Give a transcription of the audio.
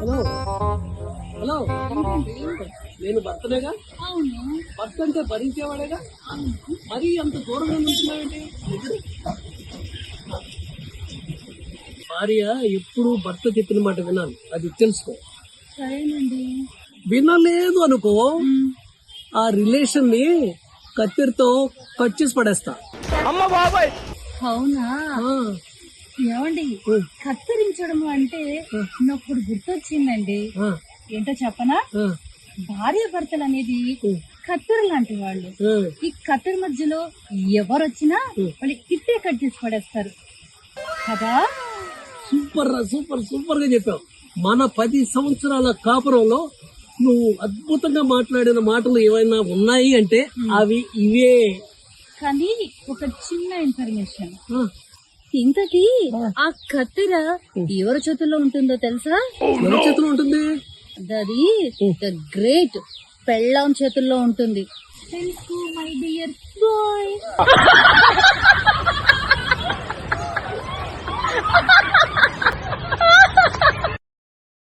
Hello. Hello. నేను భర్తనేగా? అవును భర్త అంటే భరించేవాడేగా? మరీ అంత దూరంగా ఉంటున్నావేంటి? భార్య ఎప్పుడు భర్త చెప్పిన మాట వినాలి. అది తెలుసుకో. సరేనండి. వినలేదు అనుకో ఆ రిలేషన్ని కత్తిరితో కట్ చేసి పడేస్తా. అవునా? ఆ, ఏమండి? కత్తిరించడం అంటే నాకు గుర్తొచ్చిందండి. ఏంటో చెప్పనా? భార్య భర్తలు అనేది కత్తెర లాంటి వాళ్ళు. ఈ కత్తెర మధ్యలో ఎవరు వచ్చినా వాళ్ళు ఇట్టే కట్ చేసి పడేస్తారు. కదా? సూపర్ రా సూపర్ సూపర్గా చెప్పావు. మన పది సంవత్సరాల కాపురంలో నువ్వు అద్భుతంగా మాట్లాడిన మాటలు ఏమైనా ఉన్నాయి అంటే అవి ఇవే. కానీ ఒక చిన్న ఇన్ఫర్మేషన్. ఇంతకీ ఆ. కత్తెర ఎవరి చేతుల్లో ఉంటుందో తెలుసా? ఎవరి చేతిలో ఉంటుంది? అది ద గ్రేట్ పెళ్ళాం చేతుల్లో ఉంటుంది. తెలుసు మై డియర్ బాయ్